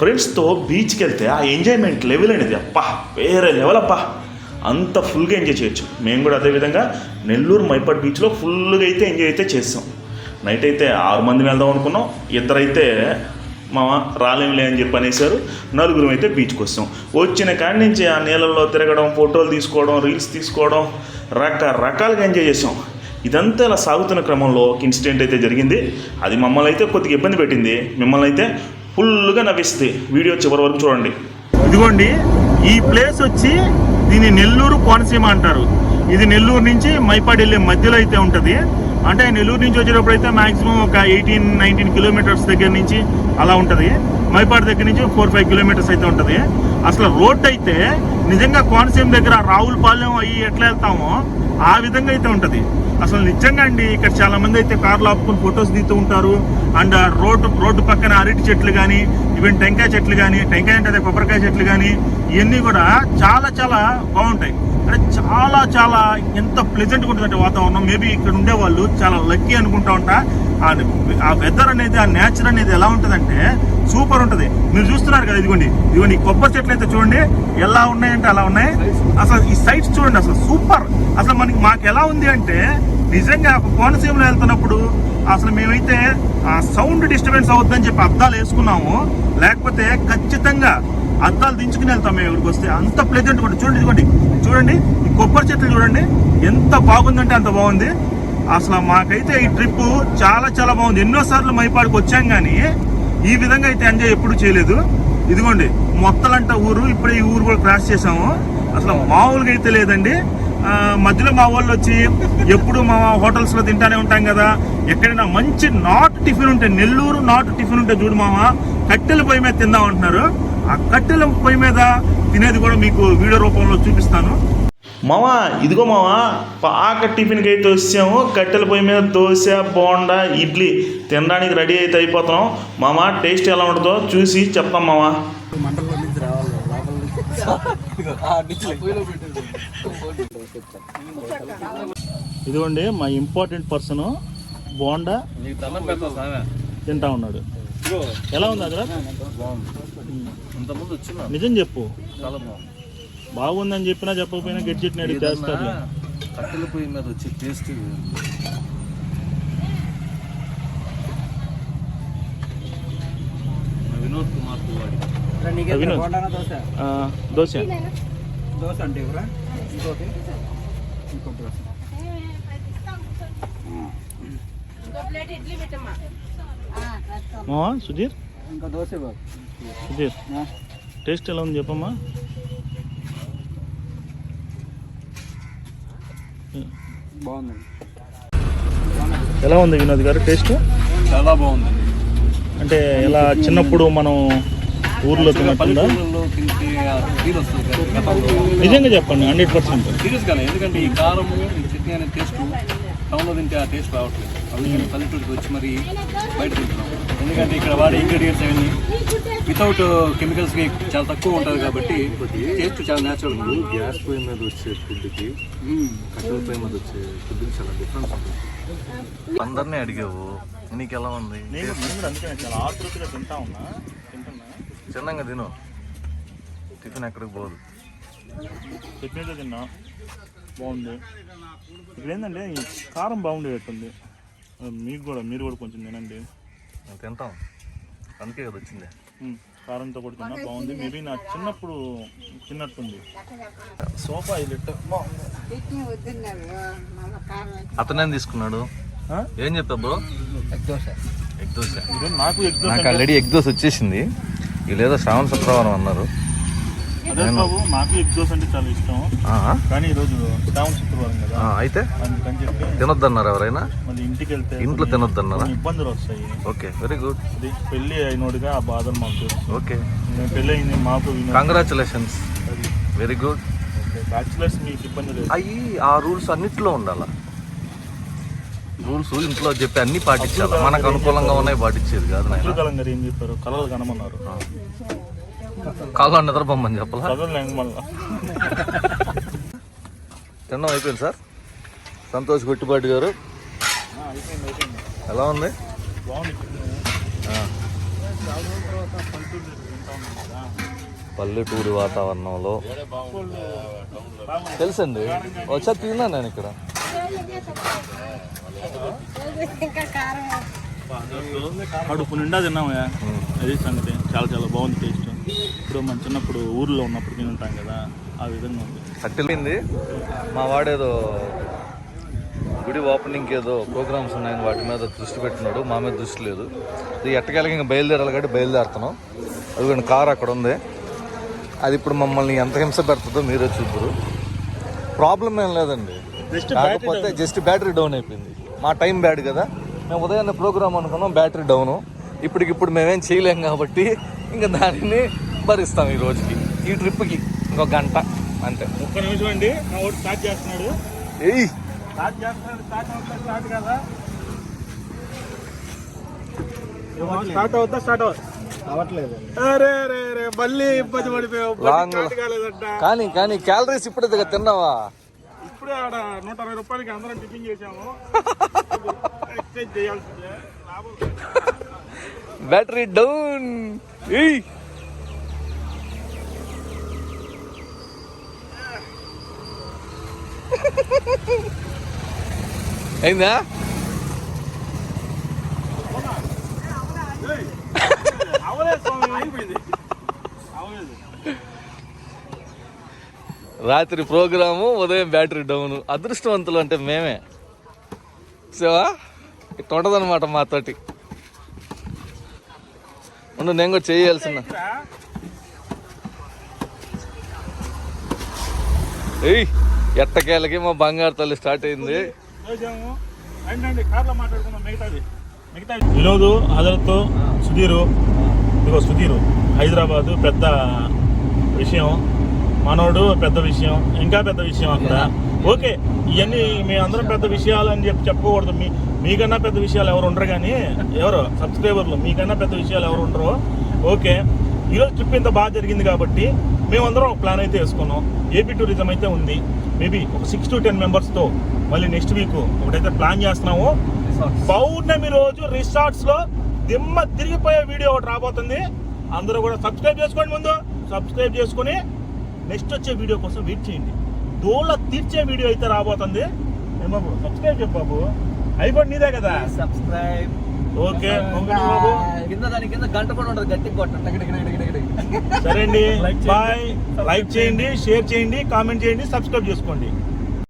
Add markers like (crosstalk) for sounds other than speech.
ఫ్రెండ్స్తో బీచ్కి వెళ్తే ఆ ఎంజాయ్మెంట్ లెవెల్ అనేది అప్పా వేరే లెవెల్ అప్పా అంత ఫుల్గా ఎంజాయ్ చేయొచ్చు. మేము కూడా అదేవిధంగా నెల్లూరు మైపాడు బీచ్లో ఫుల్గా అయితే ఎంజాయ్ అయితే చేస్తాం. నైట్ అయితే ఆరు మంది వెళ్దాం అనుకున్నాం. ఇద్దరైతే మామ రాలేంలే అని చెప్పి అనేసారు నలుగురం అయితే బీచ్కి వస్తాం. వచ్చిన కాడి నుంచి ఆ నీళ్ళల్లో తిరగడం ఫోటోలు తీసుకోవడం రీల్స్ తీసుకోవడం రకరకాలుగా ఎంజాయ్ చేసాం ఇదంతా ఇలా సాగుతున్న క్రమంలో ఒక ఇన్సిడెంట్ అయితే జరిగింది. అది మమ్మల్ని అయితే కొద్దిగా ఇబ్బంది పెట్టింది. మిమ్మల్ని అయితే ఫుల్గా నవ్విస్తుంది. వీడియో చివరి వరకు చూడండి. ఇదిగోండి ఈ ప్లేస్ వచ్చి దీన్ని నెల్లూరు కోనసీమ అంటారు. ఇది నెల్లూరు నుంచి మైపాడు వెళ్ళే మధ్యలో అయితే ఉంటుంది. అంటే నెల్లూరు నుంచి వచ్చేటప్పుడు అయితే మాక్సిమం ఒక ఎయిటీన్ నైన్టీన్ కిలోమీటర్స్ దగ్గర నుంచి అలా ఉంటుంది. మైపాడు దగ్గర నుంచి ఫోర్ ఫైవ్ కిలోమీటర్స్ అయితే ఉంటుంది. అసలు రోడ్ అయితే నిజంగా కోనసీమ దగ్గర రావులపాలెం అయ్యి ఎట్లా వెళ్తామో ఆ విధంగా అయితే ఉంటుంది. అసలు నిజంగా అండి ఇక్కడ చాలా మంది అయితే కార్లు ఆపుకుని ఫొటోస్ దిగుతూ ఉంటారు. అండ్ రోడ్డు రోడ్డు పక్కన అరటి చెట్లు కానీ ఈవెన్ టెంకాయ చెట్లు కానీ టెంకాయ అంటే అదే కొబ్బరికాయ చెట్లు కానీ ఇవన్నీ కూడా చాలా చాలా బాగుంటాయి. అంటే చాలా చాలా ఎంత ప్లెజెంట్గా ఉంటుందంటే వాతావరణం. మేబీ ఇక్కడ ఉండే వాళ్ళు చాలా లక్కీ అనుకుంటా ఉంటా. ఆ ఆ వెదర్ అనేది ఆ నేచర్ అనేది ఎలా ఉంటుందంటే సూపర్ ఉంటుంది. మీరు చూస్తున్నారు కదా ఇదిగోండి. ఇదిగోండి కొబ్బరి చెట్లు అయితే చూడండి. ఎలా ఉన్నాయంటే అలా ఉన్నాయి. అసలు ఈ సైట్స్ చూడండి అసలు సూపర్. అసలు మనకి మాకు ఎలా ఉంది అంటే నిజంగా కోనసీమలో వెళ్తున్నప్పుడు అసలు మేమైతే ఆ సౌండ్ డిస్టర్బెన్స్ అవుద్దని చెప్పి అద్దాలు వేసుకున్నాము. లేకపోతే ఖచ్చితంగా అద్దాలు దించుకుని వెళ్తాం మేము ఇక్కడికి వస్తే. అంత ప్లెజెంట్ కూడా. చూడండి ఇదిగోండి. చూడండి ఈ కొబ్బరి చెట్లు చూడండి. ఎంత బాగుందంటే అంత బాగుంది. అసలు మాకైతే ఈ ట్రిప్ చాలా చాలా బాగుంది. ఎన్నోసార్లు మైపాడికి వచ్చాం కానీ ఈ విధంగా అయితే ఎంజాయ్ ఎప్పుడు చేయలేదు. ఇదిగోండి మొత్తలంట ఊరు ఇప్పుడే ఈ ఊరు కూడా క్రాస్ చేసాము అసలు మామూలుగా అయితే లేదండి. మధ్యలో మా వాళ్ళు వచ్చి ఎప్పుడు మా హోటల్స్లో తింటానే ఉంటాం కదా. ఎక్కడైనా మంచి నాట్ టిఫిన్ ఉంటే నెల్లూరు నాట్ టిఫిన్ ఉంటే చూడు మామ కట్టెల పొయ్యి మీద తిందాం అంటున్నారు. ఆ కట్టెల పొయ్యి మీద తినేది కూడా మీకు వీడియో రూపంలో చూపిస్తాను. మామా ఇదిగో మామా పాక టిఫిన్కి అయితే వచ్చాము కట్టెల పొయ్యి మీద దోశ బోండా ఇడ్లీ. తినడానికి రెడీ అయితే అయిపోతాం మామా టేస్ట్ ఎలా ఉంటుందో చూసి చెప్తాం నుంచి ఇదిగోండి మా ఇంపార్టెంట్ పర్సన్ బోండా తింటా ఉన్నాడు. ఎలా ఉంది అక్కడ నిజం చెప్పు. చాలా బాగుంది. బాగుందని చెప్పినా చెప్పకపోయినా గెడ్జిట్ని అడిగి చేస్తారు కట్టెల పొయ్యి మీద వచ్చి టేస్ట్ వినోద్ కుమార్ వినోద్. దోశ? ఆ, దోశ. దోశ అంటే ఇంకోటి? దోశ. సుధీర్? ఇంకా దోశ సుధీర్ టేస్ట్ ఎలా ఉంది చెప్పమ్మా? బాగుందండి. ఎలా ఉంది వినోద్ గారు? టేస్ట్? చాలా బాగుంది. అంటే ఎలా చిన్నప్పుడు మనం ఊర్లో గతంలో. నిజంగా చెప్పండి హండ్రెడ్ పర్సెంట్. సీరియస్ గానే ఎందుకంటే ఈ కారము ఈ చట్నీ అనే టేస్ట్ టౌన్లో తింటే ఆ టేస్ట్ రావట్లేదు. అందుకని పల్లెటూరికి వచ్చి మరి బయట తింటున్నాం ఎందుకంటే ఇక్కడ వాడే ఇంగ్రీడియంట్స్ అవన్నీ వితౌట్ కెమికల్స్ చాలా తక్కువ ఉంటుంది కాబట్టి టేస్ట్ చాలా న్యాచురల్ ఉంది గ్యాస్ పొయ్యి మీద వచ్చే ఫుడ్కి కట్టెల పొయ్యి మీద వచ్చే ఫుడ్కి చాలా డిఫరెన్స్ ఉంటుంది. అందరినీ అడిగావు నీకు ఎలా ఉంది? నేను నేను కూడా అందుకనే చాలా ఆతృతగా తింటా ఉన్నా. తింటున్నా. చిన్నగా తిను. టిఫిన్ ఎక్కడికి పోదు. చట్నీతో తిన్నా. బాగుంది. ఇక్కడ ఏంటంటే కారం బాగుండేటట్టుంది. మీకు కూడా మీరు కూడా కొంచెం తినండి. మేము తింటాం. అందుకే కదా వచ్చింది. కారంతో కూడా తిన్నా బాగుంది. మేబీ నా చిన్నప్పుడు తిన్నట్టుంది. సోఫా ఇది అతనేం తీసుకున్నాడు? ఏం చెప్పా బ్రో? దోశ. ఎగ్ దోశ. ఇదే నాకు నాకు ఆల్రెడీ ఎగ్ దోశ వచ్చేసింది. వీళ్ళేదో శ్రావణ శుక్రవారం అన్నారు. బాబు నాకు ఎగ్ దోశ అంటే చాలా ఇష్టం. కానీ ఈరోజు శ్రావణ శుక్రవారం కదా. అయితే అందుకని చెప్పి తినొద్దన్నారు ఎవరైనా? మళ్ళీ ఇంటికి వెళ్తే ఇంట్లో తినొద్దన్నారా? ఇబ్బందులు వస్తాయి. ఓకే వెరీ గుడ్ పెళ్ళి అయినోడుగా ఆ బాధలు మాకు ఓకే. పెళ్ళి అయింది మాకు. కంగ్రాచులేషన్స్ వెరీ గుడ్ బ్యాచులర్స్ మీకు ఇబ్బంది లేదు. అవి ఆ రూల్స్ అన్నిట్లో ఉండాలా? రూల్స్ ఇంట్లో చెప్పి అన్ని పాటించాలి? మనకు అనుకూలంగా ఉన్నాయి పాటించేది కాదు నాయన. అబ్దుల్ కలాం గారు ఏం చెప్పారు? కలలు కనమన్నారు. కాలో నిద్రపోమ్మని చెప్పాలా? కలలు లేక మళ్ళా. తిన్నాం అయిపోయింది సార్. సంతోష్ గుట్టిపాటి గారు. ఎలా ఉంది? పల్లెటూరు వాతావరణంలో. తెలుసండి. ఒకసారి తిన్నా నేను ఇక్కడ. ఇంకా కారం కడుపు నిండా తిన్నామయ్యా. అది సంగతి. చాలా చాలా బాగుంది టేస్ట్. ఇప్పుడు మన చిన్నప్పుడు ఊర్లో ఉన్నప్పుడు తిని ఉంటాం కదా ఆ విధంగా ఉంది. కట్టెలింది మా వాడేదో గుడి ఓపెనింగ్కి ఏదో ప్రోగ్రామ్స్ ఉన్నాయని వాటి మీద దృష్టి పెట్టినాడు. మా మీద దృష్టి లేదు. ఇది ఎట్టకెళ్ళకి ఇంకా బయలుదేరాలి కాబట్టి బయలుదేరుతున్నాం. అది కార్ అక్కడ ఉంది. అది ఇప్పుడు మమ్మల్ని ఎంత హింస పెడుతుందో మీరే చూద్దరు. ప్రాబ్లం ఏం లేదండి. కాకపోతే జస్ట్ బ్యాటరీ డౌన్ అయిపోయింది. మా టైం బ్యాడ్ కదా. మేము ఉదయాన్నే ప్రోగ్రామ్ అనుకున్నాం బ్యాటరీ డౌను ఇప్పటికిప్పుడు మేమేం చేయలేం కాబట్టి ఇంకా దానిని భరిస్తాం ఈ రోజుకి. ఈ ట్రిప్కి ఇంకొక గంట అంతే. ఒక్క నిమిషం అండి మా వాడు స్టార్ట్ చేస్తున్నాడు. ఏయ్! స్టార్ట్ చేస్తున్నాడు స్టార్ట్ అవుతా స్టార్ట్ కదా? స్టార్ట్ అవుతా స్టార్ట్ అవుతా కానీ కానీ క్యాలరీస్ ఇప్పుడే దగ్గర తిన్నావా? ఇప్పుడే ఆడ నూట అరవై రూపాయలకి అందరం టిఫిన్ చేసాము (laughs) బ్యాటరీ డౌన్ అయిందా రాత్రి ప్రోగ్రాము ఉదయం బ్యాటరీ డౌన్. అదృష్టవంతులు అంటే మేమే. సేవా ఇట్లా ఉండదన్నమాట మాతోటి. ఉండు నేను కూడా చేయాల్సిన. ఏయ్ ఎట్టకేళ్ళకి మా బంగారు తల్లి స్టార్ట్ అయింది. వినోద్ హజరత్ సుధీరు ఇదిగో సుధీరు హైదరాబాదు పెద్ద విషయం మనోడు పెద్ద విషయం ఇంకా పెద్ద విషయం అక్కడ. ఓకే ఇవన్నీ మీ అందరం పెద్ద విషయాలు అని చెప్పి చెప్పకూడదు. మీ మీకన్నా పెద్ద విషయాలు ఎవరు ఉండరు కానీ ఎవరు సబ్స్క్రైబర్లు మీకన్నా పెద్ద విషయాలు ఎవరు ఉండరు. ఓకే. ఈరోజు ట్రిప్ ఇంత బాగా జరిగింది కాబట్టి మేమందరం ఒక ప్లాన్ అయితే వేసుకున్నాం. ఏపీ టూరిజం అయితే ఉంది. మేబీ ఒక సిక్స్ టు టెన్ మెంబర్స్తో మళ్ళీ నెక్స్ట్ వీక్ ఒకటైతే ప్లాన్ చేస్తున్నాము. పౌర్ణమి రోజు రిసార్ట్స్లో దిమ్మ తిరిగిపోయే వీడియో ఒకటి రాబోతుంది. అందరూ కూడా సబ్స్క్రైబ్ చేసుకోండి ముందు. సబ్స్క్రైబ్ చేసుకుని నెక్స్ట్ వచ్చే వీడియో కోసం వెయిట్ చేయండి. దోళ్ళ తీర్చే వీడియో అయితే రాబోతుంది. ఏం బాబు సబ్స్క్రైబ్ చెప్పు బాబు. అయిపోయి నీదే కదా? సబ్స్క్రైబ్ ఓకే కింద దాని కింద గంట కూడా ఉండదు గట్టి కొట్టండి. సరే అండి. (laughs) లైక్ చేయండి. షేర్ చేయండి కామెంట్ చేయండి సబ్స్క్రైబ్ చేసుకోండి.